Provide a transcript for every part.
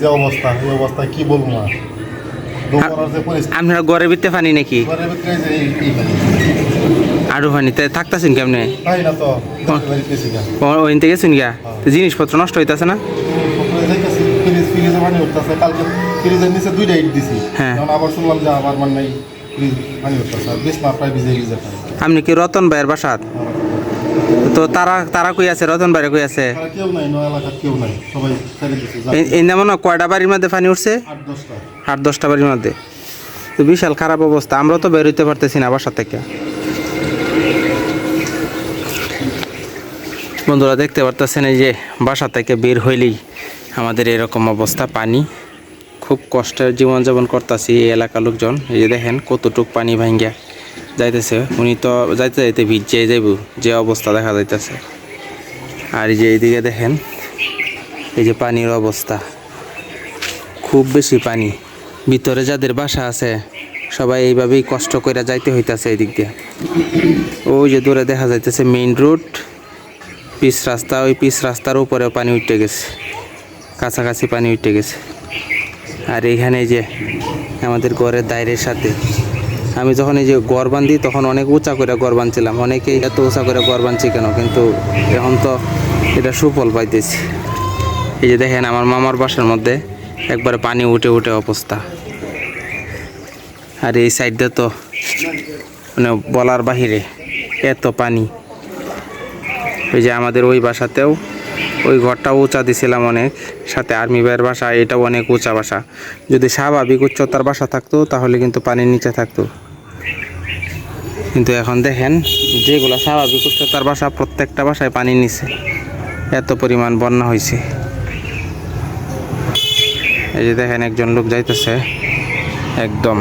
যে অবস্থা এই অবস্থা কি বলব আপনারা ঘরের ভিতরে পানি নাকি? আরও পানিতে থাকতেছেন কেমনে? গা। ওইন থেকে গেছেন গিয়া জিনিসপত্র নষ্ট হইতাছে না? পানি হ্যাঁ। পানি আপনি কি রতন ভাইয়ের বাসাত? তো তারা তারা কই আছে? রতন ভাইয়ের কই আছে? কেউ নাই নয় এলাকার কেউ নাই। সবাই ছেড়ে দিচ্ছে এই- এই যেমন কয়টা বাড়ির মধ্যে পানি উঠছে? আট দশটা। আট দশটা বাড়ির মধ্যে। তো বিশাল খারাপ অবস্থা। আমরা তো বের হইতে পারতেছি না বাসা থেকে। বন্ধুরা দেখতে পারতেছেন এই যে বাসা থেকে বের হইলেই আমাদের এরকম অবস্থা পানি। খুব কষ্টের জীবনযাপন করতেছি এই এলাকার লোকজন। এই যে দেখেন কতটুক পানি ভাঙ্গিয়া যাইতেছে, উনি তো যাইতে যাইতে ভিজে যাইব, যে অবস্থা দেখা যাইতেছে। আর এই যে এইদিকে দেখেন, এই যে পানির অবস্থা। খুব বেশি পানি। ভিতরে যাদের বাসা আছে, সবাই এইভাবেই কষ্ট করে যাইতে হইতাছে এই দিক দিয়ে। ওই যে দূরে দেখা যাইতেছে মেইন রোড পিস রাস্তা, ওই পিচ রাস্তার উপরে পানি উঠে গেছে। কাছাকাছি পানি উঠে গেছে। আর এইখানে যে আমাদের ঘরের দায়ের সাথে আমি যখন এই যে গড় বান্ধি, তখন অনেক উঁচা করে গড় বাঁধছিলাম অনেকেই এত উঁচা করে গড় বাঁধছি কেন? কিন্তু এখন তো এটা সুফল পাইতেছি। এই যে দেখেন, আমার মামার বাসার মধ্যে একবারে পানি উঠে উঠে অবস্থা। আর এই সাইডে তো মানে বলার বাহিরে এত পানি। ওই যে আমাদের ওই বাসাতেও ওই ঘরটাও উঁচা দিছিলাম অনেক। সাথে আর্মি ভাইয়ের বাসা, এটাও অনেক উঁচা বাসা। যদি স্বাভাবিক উচ্চতার বাসা থাকতো, তাহলে কিন্তু পানির নিচে থাকতো। কিন্তু এখন দেখেন, যেগুলো স্বাভাবিক উচ্চতার বাসা প্রত্যেকটা বাসায় পানি নিচে এত পরিমাণ বন্যা হয়েছে এই যে দেখেন একজন লোক যাইতেছে, একদম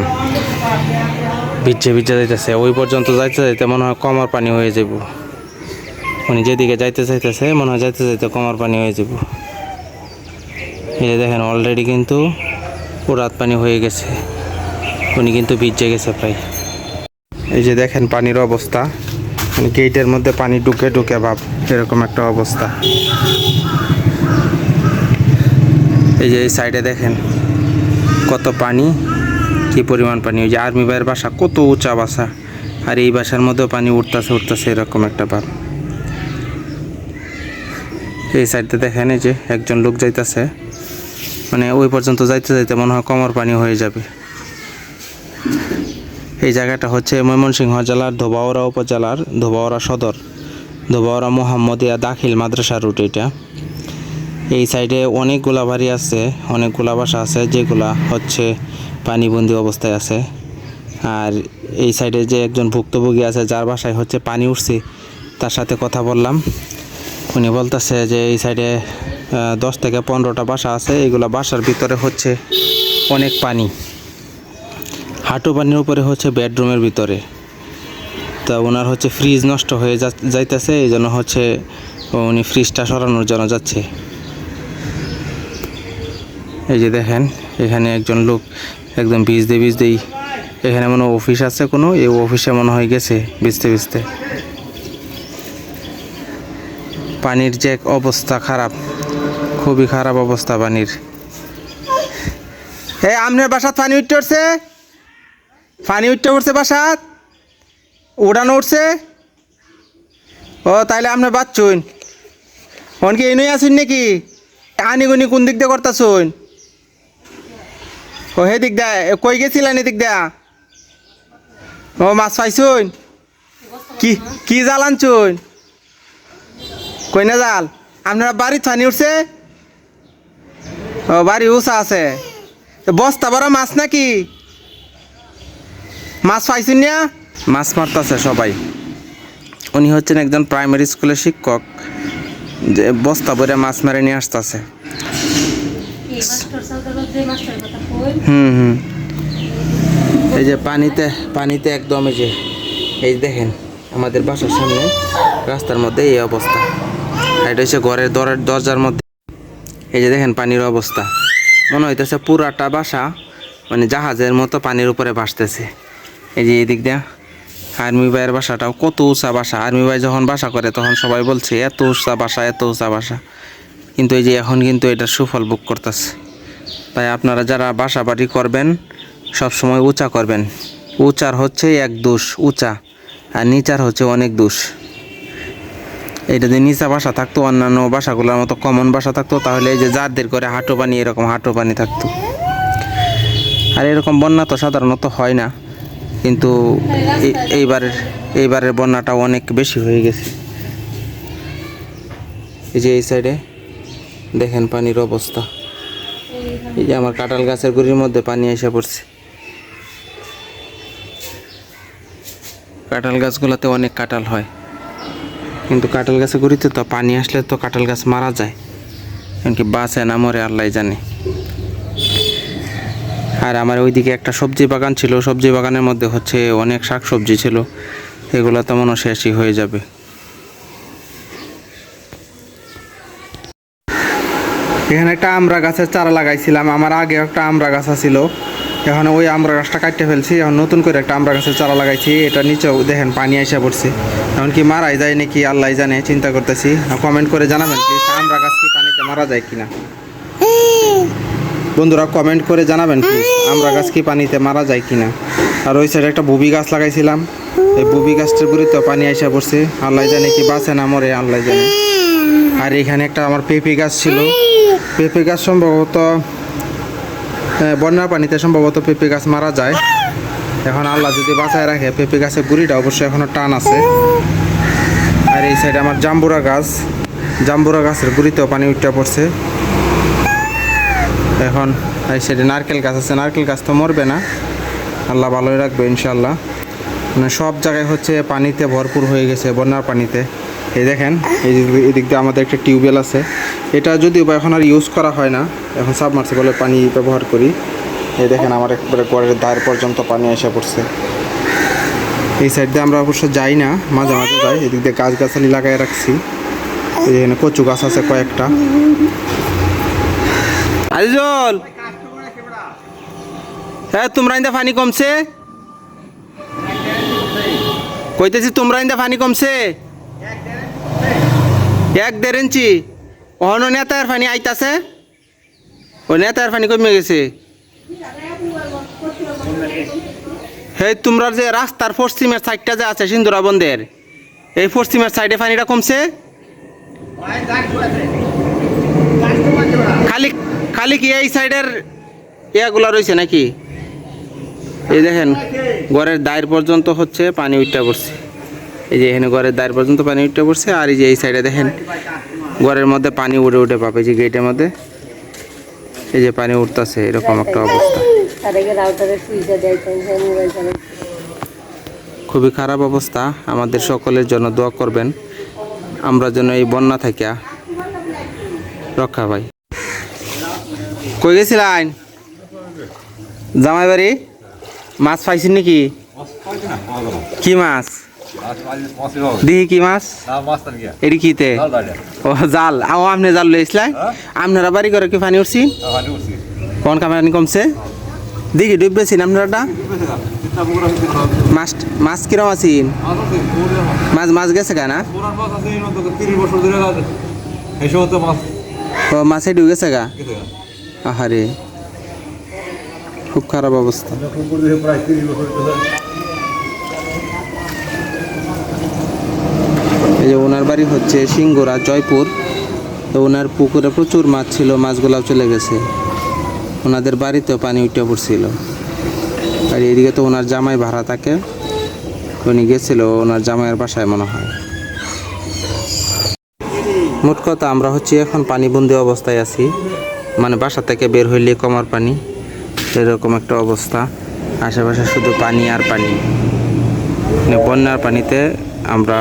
ভিজে ভিজে যাইতেছে। ওই পর্যন্ত যাইতে যাইতে মনে হয় কমর পানি হয়ে যাব উনি যেদিকে যাইতে চাইতেছে, মনে হয় যাইতে যাইতে কমর পানি হয়ে যাব এই যে দেখেন অলরেডি কিন্তু রাত পানি হয়ে গেছে। উনি কিন্তু ভিজে গেছে প্রায়। এই যে দেখেন পানির অবস্থা। মানে গেটের মধ্যে পানি ঢুকে ঢুকে ভাব এরকম একটা অবস্থা। এই যে এই সাইডে দেখেন কত পানি, কি পরিমাণ পানি। ওই যে আর্মি ভাইয়ের বাসা কত উঁচা বাসা। আর এই বাসার মধ্যেও পানি উঠতেছে উঠতেছে এরকম একটা ভাব। এই সাইডে দেখেন এই যে একজন লোক যাইতেছে। মানে ওই পর্যন্ত যাইতে যাইতে মনে হয় কমর পানি হয়ে যাবে। এই জায়গাটা হচ্ছে ময়মনসিংহ জেলার ধোবাওড়া উপজেলার ধোবাওড়া সদর। ধোবাওড়া মোহাম্মদিয়া দাখিল মাদ্রাসা রুট এটা। এই সাইডে অনেকগুলা বাড়ি আছে, অনেকগুলা বাসা আছে, যেগুলা হচ্ছে পানিবন্দি অবস্থায় আছে। আর এই সাইডে যে একজন ভুক্তভোগী আছে, যার বাসায় হচ্ছে পানি উঠছে, তার সাথে কথা বললাম। উনি বলতেছে যে এই সাইডে দশ থেকে পনেরোটা বাসা আছে এইগুলা বাসার ভিতরে হচ্ছে অনেক পানি। হাঁটু পানির উপরে হচ্ছে বেডরুমের ভিতরে। তা ওনার হচ্ছে ফ্রিজ নষ্ট হয়ে যা- যাইতেছে এই জন্য হচ্ছে উনি ফ্রিজটা সরানোর জন্য যাচ্ছে। এই যে দেখেন, এখানে একজন লোক একদম ভিজতে ভিজতেই, এখানে মনে অফিস আছে কোনো, এই অফিসে মনে হয় গেছে ভিজতে ভিজতে। পানির যে এক অবস্থা খারাপ, খুবই খারাপ অবস্থা পানির। এই আপনার বাসাত পানি উঠতে পানি উঠতে উঠছে বাসাত উড়ানো উঠছে। ও, তাইলে আপনার বাচ্চুন অন কি এনেই আসুন নাকি? আনিগুনি কোন দিক দিয়ে করতাছুন? ও, হে দিক দা কই গেছিলেন এদিক দা ও, মাছ পাইছুন? কি কি জাল আনছুন? কই না জাল? আপনারা বাড়ির পানি উঠছে? ও বাড়ি উষা আছে। বস্তা বড় মাছ নাকি? মাছ পাইছেন না? মাছ মারতেছে সবাই। উনি হচ্ছেন একজন প্রাইমারি স্কুলের শিক্ষক, যে বস্তা ভরে মাছ মেরে নিয়ে আসতেছে। হুম হুম। এই যে পানিতে পানিতে একদম এই যে, এই দেখেন, আমাদের বাসার সামনে, রাস্তার মধ্যে এই অবস্থা। এটা হচ্ছে ঘরের দরের দরজার মধ্যে। এই যে দেখেন পানির অবস্থা। মনে হইতেছে পুরাটা বাসা মানে জাহাজের মতো পানির উপরে ভাসতেছে। এই যে এদিক দিয়ে আর্মি ভাইয়ের বাসাটাও কত উঁচা বাসা। আর্মি ভাই যখন বাসা করে, তখন সবাই বলছে, এত উঁচা বাসা, এত উঁচা বাসা। কিন্তু এই যে এখন কিন্তু এটা সুফল বুক করতেছে। তাই আপনারা যারা বাসা বাড়ি করবেন, সব সময় উঁচা করবেন। উঁচার হচ্ছে এক দোষ, উঁচা। আর নিচার হচ্ছে অনেক দোষ। এটা যদি নিচা বাসা থাকতো, অন্যান্য বাসাগুলোর মতো কমন বাসা থাকতো, তাহলে এই যে যাদের করে হাঁটো পানি এরকম হাঁটু পানি থাকতো। আর এরকম বন্যা তো সাধারণত হয় না। কিন্তু এই- এইবারের এইবারের বন্যাটা অনেক বেশি হয়ে গেছে। এই যে এই সাইডে দেখেন পানির অবস্থা। এই যে আমার কাঁঠাল গাছের গুড়ির মধ্যে পানি এসে পড়ছে। কাঁঠাল গাছগুলোতে অনেক কাঁঠাল হয়। কিন্তু কাঁঠাল গাছের গুড়িতে তো পানি আসলে তো কাঁঠাল গাছ মারা যায়। এমনকি বাঁচে না, মরে আল্লাহ জানে। আর আমার ওইদিকে একটা সবজি বাগান ছিল। সবজি বাগানের মধ্যে হচ্ছে অনেক শাক সবজি ছিল। এগুলো তো মনে শেষই হয়ে যাবে। এখানে একটা আমরা গাছের চারা লাগাইছিলাম। আমার আগে একটা আমরা গাছ ছিল এখন ওই আমরা গাছটা কাটতে ফেলছি। এখন নতুন করে একটা আমরা গাছের চারা লাগাইছি। এটা নিচেও দেখেন পানি এসে পড়ছে। এখন কি মারাই যায় নাকি আল্লাহ জানে, চিন্তা করতেছি। কমেন্ট করে জানাবেন আমড়া গাছ কি পানিতে মারা যায় কিনা। বন্ধুরা কমেন্ট করে জানাবেন প্লিজ আমরা গাছ কি পানিতে মারা যায় কিনা। আর ওই সাইডে একটা বুবি গাছ লাগাইছিলাম। এই বুবি গাছটার গুড়িতেও পানি এসে পড়ছে। আল্লাহ জানে কি বাঁচে না মরে আল্লাহ জানে। আর এখানে একটা আমার পেঁপে গাছ ছিল। পেঁপে গাছ সম্ভবত বন্যার পানিতে সম্ভবত পেঁপে গাছ মারা যায়। এখন আল্লাহ যদি বাঁচায় রাখে পেঁপে গাছের গুড়িটা অবশ্যই এখনও টান আছে। আর এই সাইডে আমার জাম্বুরা গাছ। জাম্বুরা গাছের গুড়িতেও পানি উঠতে পড়ছে। এখন এই সাইডে নারকেল গাছ আছে, নারকেল গাছ তো মরবে না। আল্লাহ ভালোই রাখবে ইনশাল্লাহ মানে সব জায়গায় হচ্ছে পানিতে ভরপুর হয়ে গেছে, বন্যার পানিতে। এই দেখেন, এই এদিক দিয়ে আমাদের একটা টিউবওয়েল আছে। এটা যদিও বা এখন আর ইউজ করা হয় না, এখন সাবমার্সিবলের পানি ব্যবহার করি। এই দেখেন, আমার একবারে ঘরের দায়ের পর্যন্ত পানি এসে পড়ছে। এই সাইড দিয়ে আমরা অবশ্য যাই না, মাঝে মাঝে যাই। এদিক দিয়ে গাছগাছালি লাগাই রাখছি। এখানে কচু গাছ আছে কয়েকটা। আজিজল হ্যাঁ তোমরা ইন্দা পানি কমছে? কইতেছি, তোমরা ইন্দা পানি কমছে? এক দেড় ইঞ্চি। অহন, নেতার পানি আইতাছে। ও, নেতার পানি কমে গেছে। হে তোমরা যে রাস্তার পশ্চিমের সাইডটা যে আছে, সিন্দুরা বন্ধের এই পশ্চিমের সাইডে পানিটা কমছে? খালি খালি কি এই সাইডের ইয়াগুলা রয়েছে নাকি? এই দেখেন, ঘরের দায়ের পর্যন্ত হচ্ছে পানি উঠতে পড়ছে। এই যে এখানে ঘরের দায়ের পর্যন্ত পানি উঠতে পড়ছে, আর এই যে এই সাইডে দেখেন, ঘরের মধ্যে পানি উঠে উঠে পাবে যে গেটের মধ্যে। এই যে পানি উঠতেছে, এরকম একটা অবস্থা। খুবই খারাপ অবস্থা, আমাদের সকলের জন্য দোয়া করবেন। আমরা যেন এই বন্যা থেকে রক্ষা পাই। কই গেছিলেন জামাই বাড়ি মাছ পাইছেন নাকি? কি মাছ? দিহি কি মাছ। এটি কিতে? ও জাল। আও আপনি জাল লইছিলেন আপনারা বাড়ি করে কি পানি উঠছি? কোন কামানি কমছে? দেখি ডুববেছেন আপনারা মাছ মাছ কিরম আছেন মাছ মাছ গেছে কেনা? মাছে ডুবে গেছে গা? আহারে, খুব খারাপ অবস্থা। এই যে ওনার বাড়ি হচ্ছে সিঙ্গুরা, জয়পুর। তো ওনার পুকুরে প্রচুর মাছ ছিল, মাছগুলাও চলে গেছে। ওনাদের বাড়িতেও পানি উঠে পড়ছিল। আর এদিকে তো ওনার জামাই ভাড়া থাকে। উনি গেছিল, ওনার জামাইয়ের বাসায় মনে হয়। মোট কথা, আমরা হচ্ছে এখন পানিবন্দি অবস্থায় আছি। মানে বাসা থেকে বের হইলে কমার পানি, এরকম একটা অবস্থা। আশেপাশে শুধু পানি আর পানি। মানে বন্যার পানিতে আমরা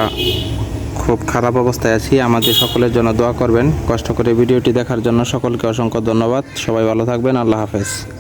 খুব খারাপ অবস্থায় আছি। আমাদের সকলের জন্য দোয়া করবেন। কষ্ট করে ভিডিওটি দেখার জন্য সকলকে অসংখ্য ধন্যবাদ। সবাই ভালো থাকবেন। আল্লাহ হাফেজ।